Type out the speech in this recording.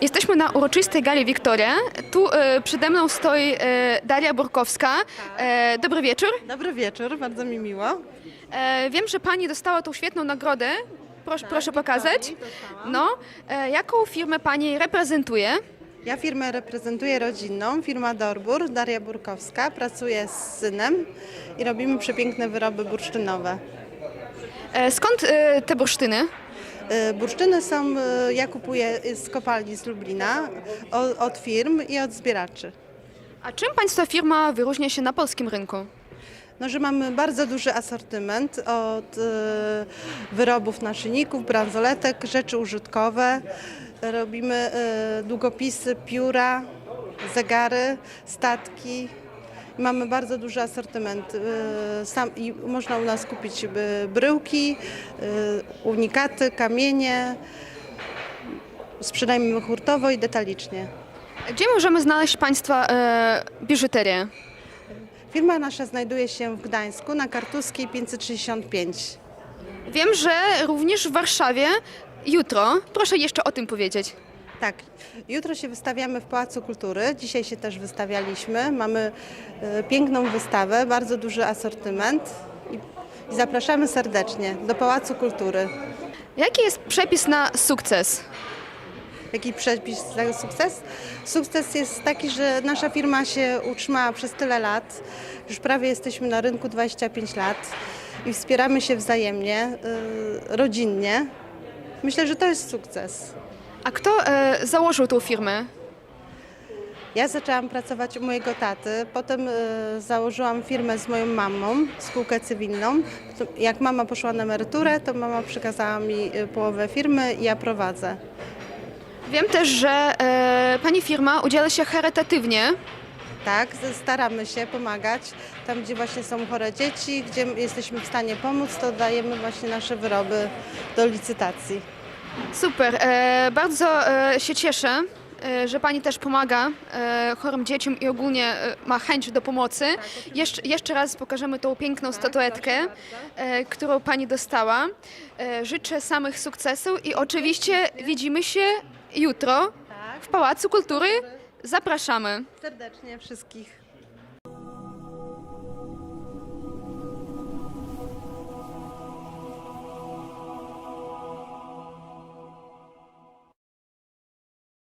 Jesteśmy na uroczystej gali Wiktoria. Tu e, przede mną stoi e, Daria Burkowska. E, dobry wieczór. Dobry wieczór, bardzo mi miło. E, wiem, że pani dostała tą świetną nagrodę. Proszę, proszę pokazać. No, e, jaką firmę pani reprezentuje? Ja firmę reprezentuję rodzinną, firma Dorbur, Daria Burkowska. Pracuję z synem i robimy przepiękne wyroby bursztynowe. E, skąd e, te bursztyny? Y, Bursztyny są, y, ja kupuję z kopalni z Lublina, od firm i od zbieraczy. A czym państwa firma wyróżnia się na polskim rynku? No, że mamy bardzo duży asortyment od y, wyrobów naszyjników, bransoletek, rzeczy użytkowe. Robimy długopisy, pióra, zegary, statki. Mamy bardzo duży asortyment. y, Sam, i można u nas kupić y, bryłki, y, unikaty, kamienie. Sprzedajemy hurtowo i detalicznie. Gdzie możemy znaleźć państwa e, biżuterię? Firma nasza znajduje się w Gdańsku na Kartuskiej 565. Wiem, że również w Warszawie jutro. Proszę jeszcze o tym powiedzieć. Tak, jutro się wystawiamy w Pałacu Kultury. Dzisiaj się też wystawialiśmy. Mamy e, piękną wystawę, bardzo duży asortyment i, zapraszamy serdecznie do Pałacu Kultury. Jaki jest przepis na sukces? Jaki przepis na sukces? Sukces jest taki, że nasza firma się utrzymała przez tyle lat. Już prawie jesteśmy na rynku 25 lat i wspieramy się wzajemnie, e, rodzinnie. Myślę, że to jest sukces. A kto e, założył tą firmę? Ja zaczęłam pracować u mojego taty, potem e, założyłam firmę z moją mamą, spółkę cywilną. Jak mama poszła na emeryturę, to mama przekazała mi e, połowę firmy i ja prowadzę. Wiem też, że e, pani firma udziela się charytatywnie. Tak, z- staramy się pomagać. Tam, gdzie właśnie są chore dzieci, gdzie jesteśmy w stanie pomóc, to dajemy właśnie nasze wyroby do licytacji. Super, e, bardzo e, się cieszę, e, że pani też pomaga e, chorym dzieciom i ogólnie e, ma chęć do pomocy. Jeszcze, jeszcze raz pokażemy tą piękną statuetkę, e, którą pani dostała. E, życzę samych sukcesów i oczywiście widzimy się jutro w Pałacu Kultury. Zapraszamy. Serdecznie wszystkich.